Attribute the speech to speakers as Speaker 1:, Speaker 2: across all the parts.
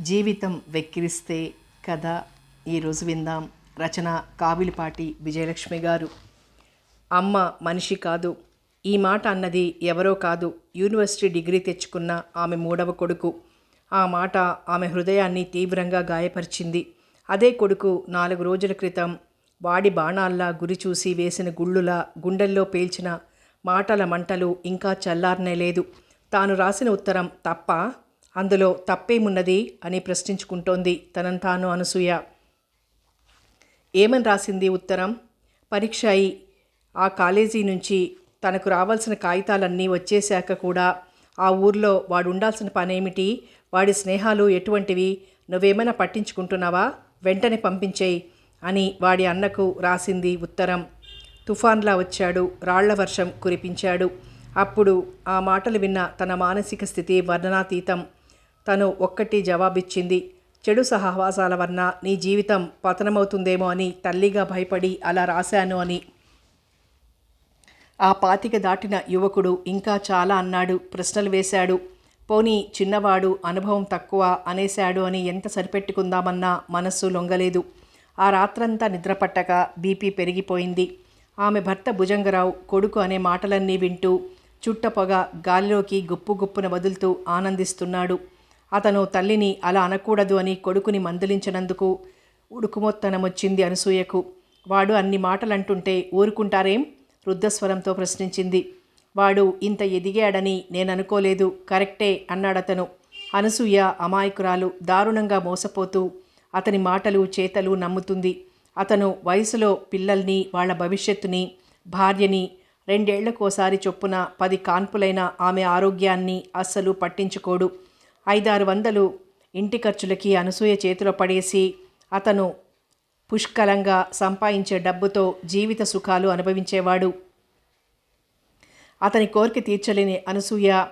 Speaker 1: జీవితం వెక్కిరిస్తే కథ ఈరోజు విందాం. రచన కావిలిపాటి విజయలక్ష్మి గారు. అమ్మ మనిషి కాదు. ఈ మాట అన్నది ఎవరో కాదు. యూనివర్సిటీ డిగ్రీ తెచ్చుకున్న ఆమె మూడవ కొడుకు. ఆ మాట ఆమె హృదయాన్ని తీవ్రంగా గాయపరిచింది. అదే కొడుకు నాలుగు రోజుల క్రితం వాడి బాణాల్లా గురి చూసి వేసిన గుళ్ళులా గుండెల్లో పేల్చిన మాటల మంటలు ఇంకా చల్లారనే లేదు. తాను రాసిన ఉత్తరం తప్ప? అందులో తప్పేమున్నది అని ప్రశ్నించుకుంటోంది తనను తాను అనసూయ. ఏమని రాసింది ఉత్తరం? పరీక్ష అయి ఆ కాలేజీ నుంచి తనకు రావాల్సిన కాగితాలన్నీ వచ్చేశాక కూడా ఆ ఊర్లో వాడు ఉండాల్సిన పనేమిటి? వాడి స్నేహాలు ఎటువంటివి? నువ్వేమైనా పట్టించుకుంటున్నావా? వెంటనే పంపించేయి అని వాడి అన్నకు రాసింది ఉత్తరం. తుఫాన్లా వచ్చాడు రాళ్ళ వర్షం కురిపించాడు. అప్పుడు ఆ మాటలు విన్న తన మానసిక స్థితి వర్ణనాతీతం. తను ఒక్కటి జవాబిచ్చింది. చెడు సహవాసాల వలన నీ జీవితం పతనమవుతుందేమో అని తల్లిగా భయపడి అలా రాశాను అని. ఆ పాతిక దాటిన యువకుడు ఇంకా చాలా అన్నాడు ప్రశ్నలు వేశాడు. పోనీ చిన్నవాడు అనుభవం తక్కువ అనేశాడు అని ఎంత సరిపెట్టుకుందామన్నా మనస్సు లొంగలేదు. ఆ రాత్రంతా నిద్రపట్టక బీపీ పెరిగిపోయింది. ఆమె భర్త భుజంగరావు కొడుకు అనే మాటలన్నీ వింటూ చుట్టపొగ గాలిలోకి గుప్పు గుప్పున వదులుతూ ఆనందిస్తున్నాడు. అతను తల్లిని అలా అనకూడదు అని కొడుకుని మందలించినందుకు ఉడుకుమొత్తనమొచ్చింది అనసూయకు. వాడు అన్ని మాటలంటుంటే ఊరుకుంటారేం? రుద్ధస్వరంతో ప్రశ్నించింది. వాడు ఇంత ఎదిగాడని నేను అనుకోలేదు కరెక్టే అన్నాడతను. అనసూయ అమాయకురాలు దారుణంగా మోసపోతూ అతని మాటలు చేతలు నమ్ముతుంది. అతను వయసులో పిల్లల్ని వాళ్ళ భవిష్యత్తుని భార్యని రెండేళ్ళకోసారి చొప్పున పది కాన్పులైన ఆమె ఆరోగ్యాన్ని అస్సలు పట్టించుకోడు. ఐదారు వందలు ఇంటి ఖర్చులకి అనసూయ చేతిలో పడేసి అతను పుష్కలంగా సంపాదించే డబ్బుతో జీవిత సుఖాలు అనుభవించేవాడు. అతని కోరిక తీర్చలేని అనసూయ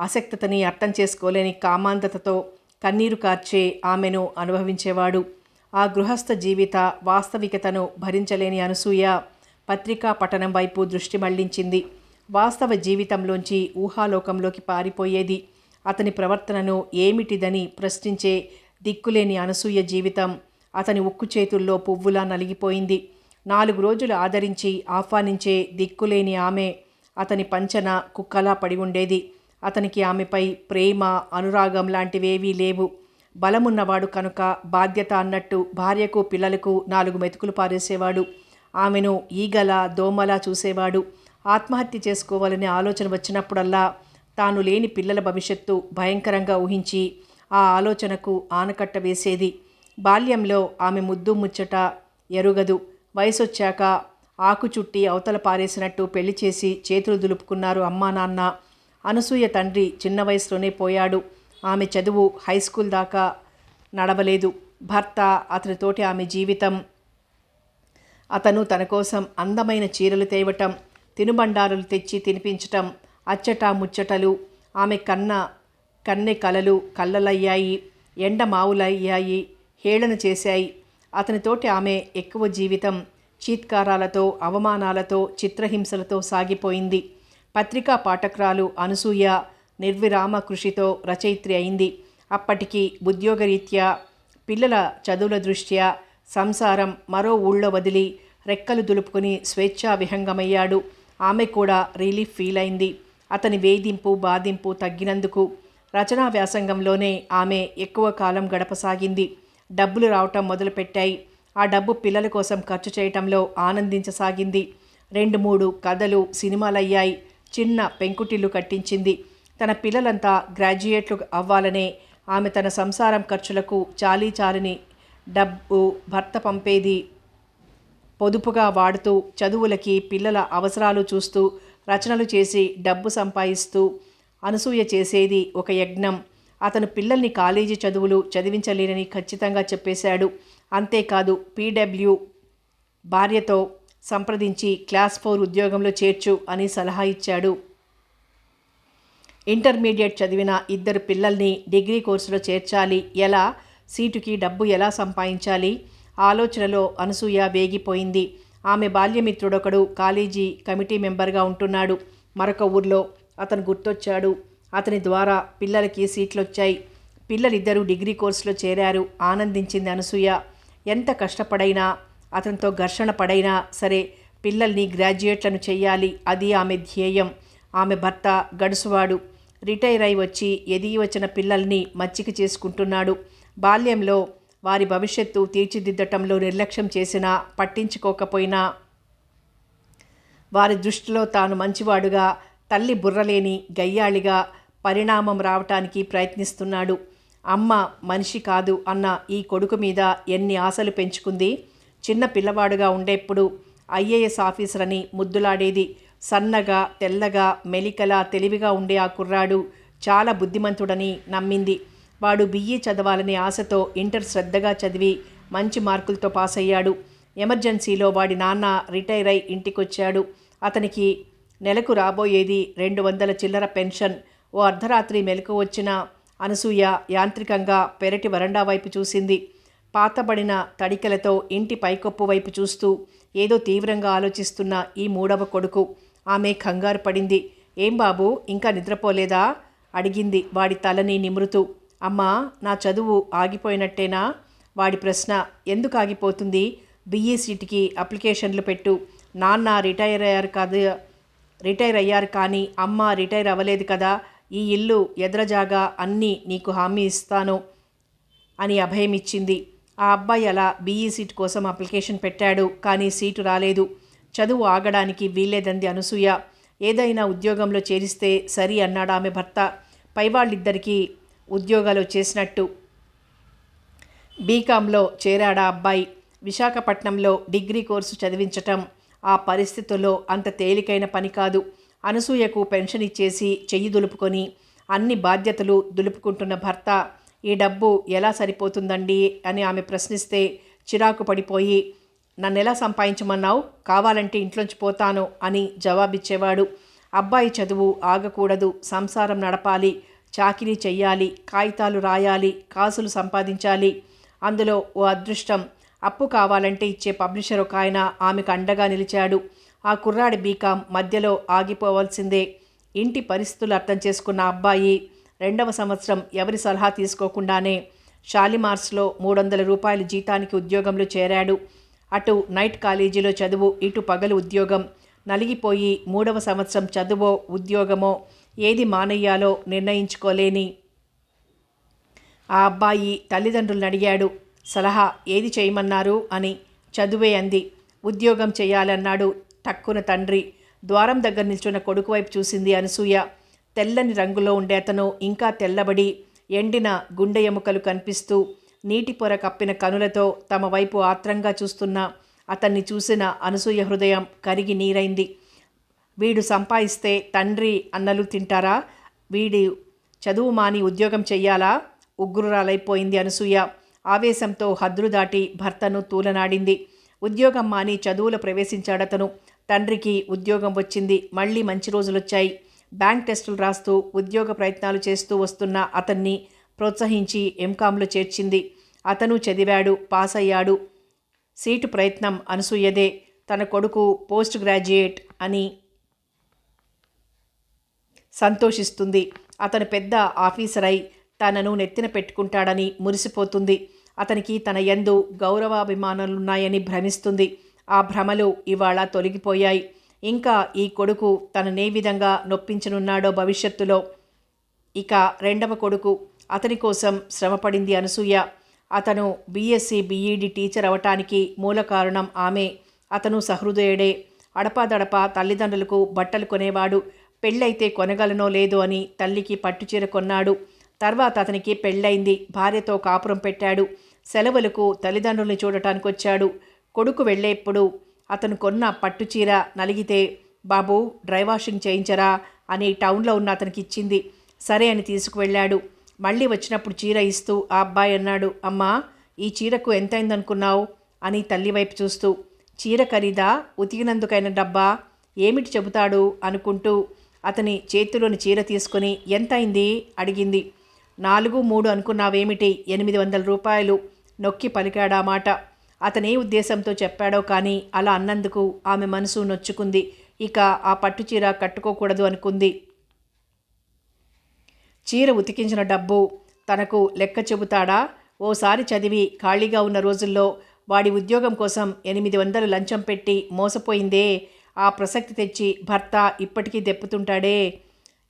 Speaker 1: ఆసక్తతని అర్థం చేసుకోలేని కామాంధతతో కన్నీరు కార్చే ఆమెను అనుభవించేవాడు. ఆ గృహస్థ జీవిత వాస్తవికతను భరించలేని అనసూయ పత్రికా పఠనం వైపు దృష్టి మళ్ళించింది. వాస్తవ జీవితంలోంచి ఊహాలోకంలోకి పారిపోయేది. అతని ప్రవర్తనను ఏమిటిదని ప్రశ్నించే దిక్కులేని అనసూయ జీవితం అతని ఉక్కు చేతుల్లో పువ్వులా నలిగిపోయింది. నాలుగు రోజులు ఆదరించి ఆహ్వానించే దిక్కులేని ఆమె అతని పంచన కుక్కలా పడి ఉండేది. అతనికి ఆమెపై ప్రేమ అనురాగం లాంటివేవీ లేవు. బలమున్నవాడు కనుక బాధ్యత అన్నట్టు భార్యకు పిల్లలకు నాలుగు మెతుకులు పారేసేవాడు. ఆమెను ఈగల దోమలా చూసేవాడు. ఆత్మహత్య చేసుకోవాలనే ఆలోచన వచ్చినప్పుడల్లా తాను లేని పిల్లల భవిష్యత్తు భయంకరంగా ఊహించి ఆ ఆలోచనకు ఆనకట్ట వేసేది. బాల్యంలో ఆమె ముద్దు ముచ్చట ఎరుగదు. వయసొచ్చాక ఆకు చుట్టి అవతల పారేసినట్టు పెళ్ళి చేసి చేతులు దులుపుకున్నారు అమ్మా నాన్న. అనసూయ తండ్రి చిన్న వయసులోనే పోయాడు. ఆమె చదువు హై స్కూల్ దాకా నడవలేదు. భర్త అతనితోటి ఆమె జీవితం. అతను తన కోసం అందమైన చీరలు తేవటం తినుబండారులు తెచ్చి తినిపించటం అచ్చట ముచ్చటలు. ఆమె కన్న కన్నె కలలు కళ్ళలయ్యాయి ఎండ మావులయ్యాయి హేళన చేశాయి. అతనితోటి ఆమె ఎక్కువ జీవితం చీత్కారాలతో అవమానాలతో చిత్రహింసలతో సాగిపోయింది. పత్రికా పాఠకురాలు అనసూయ నిర్విరామ కృషితో రచయిత్రి అయింది. అప్పటికి ఉద్యోగరీత్యా పిల్లల చదువుల దృష్ట్యా సంసారం మరో ఊళ్ళో వదిలి రెక్కలు దులుపుకుని స్వేచ్ఛా విహంగమయ్యాడు ఆమె కూడా రిలీఫ్ ఫీల్ అయింది అతని వేధింపు బాధింపు తగ్గినందుకు రచనా వ్యాసంగంలోనే ఆమె ఎక్కువ కాలం గడపసాగింది. డబ్బులు రావటం మొదలుపెట్టాయి. ఆ డబ్బు పిల్లల కోసం ఖర్చు చేయటంలో ఆనందించసాగింది. రెండు మూడు కథలు సినిమాలయ్యాయి. చిన్న పెంకుటిల్లు కట్టించింది. తన పిల్లలంతా గ్రాడ్యుయేట్లు అవ్వాలనే ఆమె తన సంసారం ఖర్చులకు చాలీ చాలని డబ్బు భర్త పంపేది పొదుపుగా వాడుతూ చదువులకి పిల్లల అవసరాలు చూస్తూ రచనలు చేసి డబ్బు సంపాదిస్తూ అనసూయ చేసేది ఒక యజ్ఞం. అతను పిల్లల్ని కాలేజీ చదువులు చదివించలేనని ఖచ్చితంగా చెప్పేశాడు. అంతేకాదు పీడబ్ల్యూ భార్యతో సంప్రదించి క్లాస్ ఫోర్ ఉద్యోగంలో చేర్చు అని సలహా ఇచ్చాడు. ఇంటర్మీడియట్ చదివిన ఇద్దరు పిల్లల్ని డిగ్రీ కోర్సులో చేర్చాలి. ఎలా? సీటుకి డబ్బు ఎలా సంపాదించాలి? ఆలోచనలో అనసూయ వేగిపోయింది. ఆమె బాల్యమిత్రుడొకడు కాలేజీ కమిటీ మెంబర్గా ఉంటున్నాడు. మరొక ఊర్లో అతను గుర్తొచ్చాడు. అతని ద్వారా పిల్లలకి సీట్లు వచ్చాయి పిల్లలిద్దరూ డిగ్రీ కోర్సులో చేరారు. ఆనందించింది అనసూయ. ఎంత కష్టపడైనా అతనితో ఘర్షణ పడైనా సరే పిల్లల్ని గ్రాడ్యుయేట్లను చేయాలి అది ఆమె ధ్యేయం. ఆమె భర్త గడుసువాడు. రిటైర్ అయి వచ్చి ఎదిగి వచ్చిన పిల్లల్ని మచ్చిక చేసుకుంటున్నాడు. బాల్యంలో వారి భవిష్యత్తు తీర్చిదిద్దటంలో నిర్లక్ష్యం చేసినా పట్టించుకోకపోయినా వారి దృష్టిలో తాను మంచివాడుగా తల్లి బుర్రలేని గయ్యాళిగా పరిణామం రావటానికి ప్రయత్నిస్తున్నాడు. అమ్మ మనిషి కాదు అన్న ఈ కొడుకు మీద ఎన్ని ఆశలు పెంచుకుంది? చిన్న పిల్లవాడుగా ఉండేప్పుడు ఐఏఎస్ ఆఫీసర్ అని ముద్దులాడేది సన్నగా తెల్లగా మెలికలా తెలివిగా ఉండే ఆ కుర్రాడు చాలా బుద్ధిమంతుడని నమ్మింది. వాడు బిఈ చదవాలనే ఆశతో ఇంటర్ శ్రద్ధగా చదివి మంచి మార్కులతో పాస్ అయ్యాడు ఎమర్జెన్సీలో వాడి నాన్న రిటైర్ అయి ఇంటికొచ్చాడు. అతనికి నెలకు రాబోయేది రెండు వందల చిల్లర పెన్షన్. ఓ అర్ధరాత్రి మెలకు వచ్చిన అనసూయ యాంత్రికంగా పెరటి వరండా వైపు చూసింది. పాతబడిన తడికలతో ఇంటి పైకప్పు వైపు చూస్తూ ఏదో తీవ్రంగా ఆలోచిస్తున్న ఈ మూడవ కొడుకు. ఆమె కంగారు పడింది. ఏం బాబు ఇంకా నిద్రపోలేదా? అడిగింది వాడి తలని నిమురుతూ. అమ్మా నా చదువు ఆగిపోయినట్టేనా? వాడి ప్రశ్న ఎందుకు ఆగిపోతుంది? బిఈ సీట్కి అప్లికేషన్లు పెట్టు. నాన్న రిటైర్ అయ్యారు కదా రిటైర్ అయ్యారు కానీ అమ్మ రిటైర్ అవ్వలేదు కదా. ఈ ఇల్లు ఎదురజాగా అన్నీ నీకు హామీ ఇస్తాను అని అభయం ఇచ్చింది. ఆ అబ్బాయి అలా బీఈ సీట్ కోసం అప్లికేషన్ పెట్టాడు కానీ సీటు రాలేదు. చదువు ఆగడానికి వీల్లేదంది అనసూయ. ఏదైనా ఉద్యోగంలో చేరిస్తే సరి అన్నాడు ఆమె భర్త. పైవాళ్ళిద్దరికీ ఉద్యోగాలు వచ్చేసినట్టు బీకాంలో చేరాడా అబ్బాయి విశాఖపట్నంలో డిగ్రీ కోర్సు చదివించటం ఆ పరిస్థితుల్లో అంత తేలికైన పని కాదు. అనసూయకు పెన్షన్ ఇచ్చేసి చెయ్యి దులుపుకొని అన్ని బాధ్యతలు దులుపుకుంటున్న భర్త ఈ డబ్బు ఎలా సరిపోతుందండి? అని ఆమె ప్రశ్నిస్తే చిరాకు పడిపోయి నన్ను ఎలా సంపాదించమన్నావు? కావాలంటే ఇంట్లోంచి పోతాను అని జవాబిచ్చేవాడు. అబ్బాయి చదువు ఆగకూడదు సంసారం నడపాలి చాకిరీ చెయ్యాలి కాగితాలు రాయాలి కాసులు సంపాదించాలి. అందులో ఓ అదృష్టం. అప్పు కావాలంటే ఇచ్చే పబ్లిషర్ ఒక ఆయన ఆమెకు అండగా నిలిచాడు. ఆ కుర్రాడి బీకాం మధ్యలో ఆగిపోవాల్సిందే. ఇంటి పరిస్థితులు అర్థం చేసుకున్న అబ్బాయి రెండవ సంవత్సరం ఎవరి సలహా తీసుకోకుండానే షాలిమార్స్లో మూడు వందల రూపాయల జీతానికి ఉద్యోగంలో చేరాడు. అటు నైట్ కాలేజీలో చదువు ఇటు పగలు ఉద్యోగం. నలిగిపోయి మూడవ సంవత్సరం చదువో ఉద్యోగమో ఏది మానయ్యాలో నిర్ణయించుకోలేని. ఆ అబ్బాయి తల్లిదండ్రులను అడిగాడు సలహా ఏది చేయమన్నారు? అని చదువే అంది. ఉద్యోగం చేయాలన్నాడు టక్కున తండ్రి. ద్వారం దగ్గర నిల్చున్న కొడుకు వైపు చూసింది అనసూయ. తెల్లని రంగులో ఉండే అతను ఇంకా తెల్లబడి ఎండిన గుండె ఎముకలు కనిపిస్తూ నీటి పొర కప్పిన కనులతో తమ వైపు ఆత్రంగా చూస్తున్న అతన్ని చూసిన అనసూయ హృదయం కరిగి నీరైంది. వీడు సంపాదిస్తే తండ్రి అన్నలు తింటారా? వీడి చదువు మాని ఉద్యోగం చెయ్యాలా? ఉగ్రురాలైపోయింది అనసూయ. ఆవేశంతో హద్దులు దాటి భర్తను తూలనాడింది. ఉద్యోగం మాని చదువులో ప్రవేశించాడతను. తండ్రికి ఉద్యోగం వచ్చింది. మళ్ళీ మంచి రోజులొచ్చాయి. బ్యాంక్ టెస్టులు రాస్తూ ఉద్యోగ ప్రయత్నాలు చేస్తూ వస్తున్న అతన్ని ప్రోత్సహించి ఎంకామ్లో చేర్చింది. అతను చదివాడు పాస్ అయ్యాడు సీటు ప్రయత్నం అనసూయదే. తన కొడుకు పోస్ట్ గ్రాడ్యుయేట్ అని సంతోషిస్తుంది. అతను పెద్ద ఆఫీసర్ అయి తనను నెత్తిన పెట్టుకుంటాడని మురిసిపోతుంది. అతనికి తన యందు గౌరవాభిమానాలున్నాయని భ్రమిస్తుంది. ఆ భ్రమలు ఇవాళ తొలగిపోయాయి. ఇంకా ఈ కొడుకు తననే విధంగా నొప్పించనున్నాడో భవిష్యత్తులో. ఇక రెండవ కొడుకు అతని కోసం శ్రమపడింది అనసూయ. అతను బీఎస్సీ బీఈడి టీచర్ అవటానికి మూల కారణం ఆమె. అతను సహృదయుడే. అడపాదడపా తల్లిదండ్రులకు బట్టలు కొనేవాడు. పెళ్ళైతే కొనగలనో లేదో అని తల్లికి పట్టుచీర కొన్నాడు. తర్వాత అతనికి పెళ్ళైంది. భార్యతో కాపురం పెట్టాడు. సెలవులకు తల్లిదండ్రుల్ని చూడటానికి వచ్చాడు కొడుకు వెళ్ళేప్పుడు అతను కొన్న పట్టుచీర నలిగితే బాబు డ్రై వాషింగ్ చేయించరా అని టౌన్లో ఉన్న అతనికి ఇచ్చింది. సరే అని తీసుకువెళ్ళాడు. మళ్ళీ వచ్చినప్పుడు చీర ఇస్తూ ఆ అబ్బాయి అన్నాడు అమ్మా ఈ చీరకు ఎంతైందనుకున్నావు? అని తల్లి వైపు చూస్తూ చీర ఖరీదా? ఉతికినందుకైన డబ్బా? ఏమిటి చెబుతాడు? అనుకుంటూ అతని చేతిలోని చీర తీసుకుని ఎంతైంది అడిగింది. నాలుగు మూడు అనుకున్నావేమిటి? ఎనిమిది వందల రూపాయలు. నొక్కి పలికాడా మాట. అతనే ఉద్దేశంతో చెప్పాడో కానీ అలా అన్నందుకు ఆమె మనసు నొచ్చుకుంది. ఇక ఆ పట్టు చీర కట్టుకోకూడదు అనుకుంది. చీర ఉతికించిన డబ్బు తనకు లెక్క చెబుతాడా? ఓసారి చదివి ఖాళీగా ఉన్న రోజుల్లో వాడి ఉద్యోగం కోసం ఎనిమిది వందలు లంచం పెట్టి మోసపోయిందే. ఆ ప్రసక్తి తెచ్చి భర్త ఇప్పటికీ దెప్పుతుంటాడే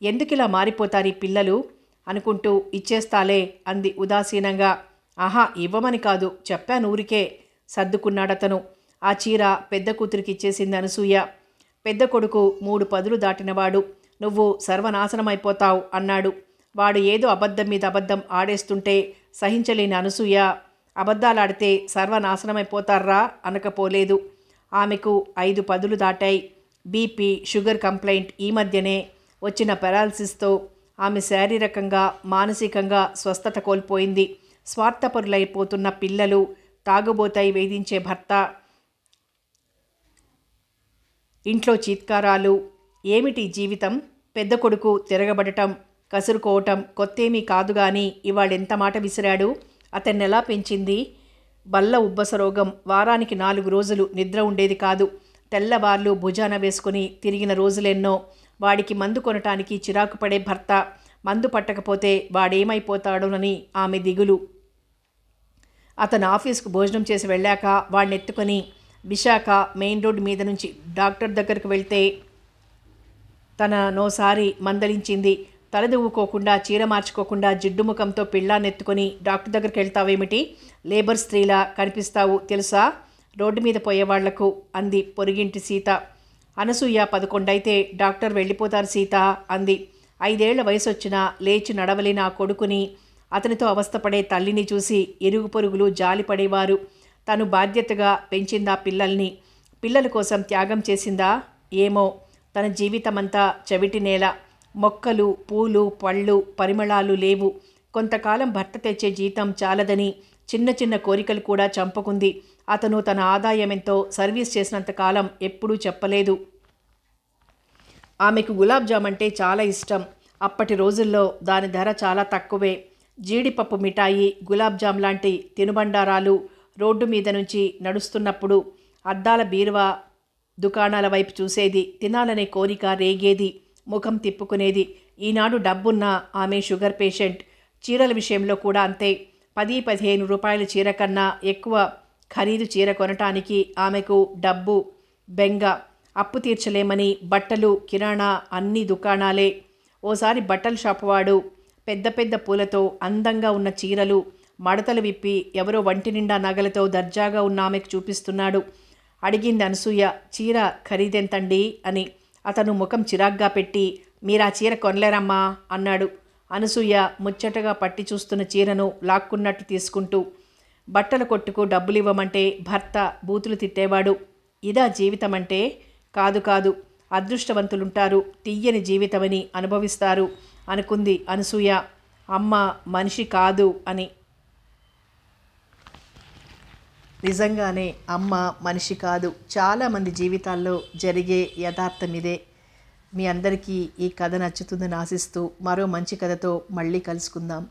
Speaker 1: ఎందుకిలా మారిపోతారు ఈ పిల్లలు? అనుకుంటూ ఇచ్చేస్తాలే అంది ఉదాసీనంగా. ఆహా ఇవ్వమని కాదు చెప్పాను ఊరికే సర్దుకున్నాడతను. ఆ చీర పెద్ద కూతురికి ఇచ్చేసింది అనసూయ. పెద్ద కొడుకు మూడు పదులు దాటినవాడు. నువ్వు సర్వనాశనమైపోతావు అన్నాడు. వాడు ఏదో అబద్ధం మీద అబద్ధం ఆడేస్తుంటే సహించలేని అనసూయ. అబద్ధాలాడితే సర్వనాశనమైపోతారా? అనకపోలేదు. ఆమెకు ఐదు పదులు దాటాయి. బీపీ షుగర్ కంప్లైంట్ ఈ మధ్యనే వచ్చిన పెరాలసిస్తో ఆమె శారీరకంగా మానసికంగా స్వస్థత కోల్పోయింది. స్వార్థపరులైపోతున్న పిల్లలు తాగుబోతాయి వేధించే భర్త ఇంట్లో చీత్కారాలు ఏమిటి జీవితం? పెద్ద కొడుకు తిరగబడటం కసురుకోవటం కొత్తేమీ కాదు కానీ ఇవాళెంత మాట విసిరాడు? అతన్నెలా పెంచింది? బల్ల ఉబ్బస రోగం వారానికి నాలుగు రోజులు నిద్ర ఉండేది కాదు. తెల్లవార్లు భుజాన వేసుకుని తిరిగిన రోజులెన్నో. వాడికి మందు కొనటానికి చిరాకు పడే భర్త. మందు పట్టకపోతే వాడేమైపోతాడోనని ఆమె దిగులు. అతను ఆఫీస్కు భోజనం చేసి వెళ్ళాక వాడిని ఎత్తుకొని విశాఖ మెయిన్ రోడ్ మీద నుంచి డాక్టర్ దగ్గరకు వెళ్తే తన నోసారి మందలించింది. తలదువ్వుకోకుండా చీర మార్చుకోకుండా జిడ్డు ముఖంతో పిల్లానెత్తుకొని డాక్టర్ దగ్గరికి వెళ్తావేమిటి? లేబర్ స్త్రీలా కనిపిస్తావు తెలుసా? రోడ్డు మీద పోయేవాళ్ళకు అంది పొరిగింటి సీత. అనసూయ పదకొండైతే డాక్టర్ వెళ్ళిపోతారు సీత అంది. ఐదేళ్ళ వయసు వచ్చినా లేచి నడవలేని ఆ కొడుకుని అతనితో అవస్థపడే తల్లిని చూసి ఇరుగు పొరుగులు జాలి పడేవారు. తను బాధ్యతగా పెంచిందా పిల్లల్ని. పిల్లల కోసం త్యాగం చేసిందా? ఏమో. తన జీవితమంతా చెవిటి నేల. మొక్కలు పూలు పళ్ళు పరిమళాలు లేవు. కొంతకాలం భర్త తెచ్చే జీతం చాలదని చిన్న చిన్న కోరికలు కూడా చంపుకుంది. అతను తన ఆదాయమెంతో సర్వీస్ చేసినంత కాలం ఎప్పుడూ చెప్పలేదు. ఆమెకు గులాబ్ జామ్ అంటే చాలా ఇష్టం. అప్పటి రోజుల్లో దాని ధర చాలా తక్కువే. జీడిపప్పు మిఠాయి గులాబ్ జామ్ లాంటి తినుబండారాలు రోడ్డు మీద నుంచి నడుస్తున్నప్పుడు అద్దాల బీరువా దుకాణాల వైపు చూసేది తినాలనే కోరిక రేగేది. ముఖం తిప్పుకునేది. ఈనాడు డబ్బున్న ఆమె షుగర్ పేషెంట్. చీరల విషయంలో కూడా అంతే. పది పదిహేను రూపాయల చీర కన్నా ఎక్కువ ఖరీదు చీర కొనటానికి ఆమెకు డబ్బు బెంగ. అప్పు తీర్చలేమని బట్టలు కిరాణా అన్ని దుకాణాలే. ఓసారి బట్టల షాపు వాడు పెద్ద పెద్ద పూలతో అందంగా ఉన్న చీరలు మడతలు విప్పి ఎవరో వంటి నిండా నగలతో దర్జాగా ఉన్న ఆమెకు చూపిస్తున్నాడు. అడిగింది అనసూయ చీర ఖరీదెంతండి? అని. అతను ముఖం చిరాగ్గా పెట్టి మీరా చీర కొనలేరమ్మా అన్నాడు. అనసూయ ముచ్చటగా పట్టి చూస్తున్న చీరను లాక్కున్నట్టు తీసుకుంటూ బట్టల కొట్టుకు డబ్బులు ఇవ్వమంటే భర్త బూతులు తిట్టేవాడు. ఇదా జీవితం అంటే కాదు కాదు. అదృష్టవంతులుంటారు. తీయని జీవితమని అనుభవిస్తారు అనుకుంది అనసూయ. అమ్మ మనిషి కాదు అని నిజంగానే అమ్మ మనిషి కాదు. చాలామంది జీవితాల్లో జరిగే యథార్థం ఇదే మీ అందరికీ ఈ కథ నచ్చుతుందని ఆశిస్తూ మరో మంచి కథతో మళ్ళీ కలుసుకుందాం.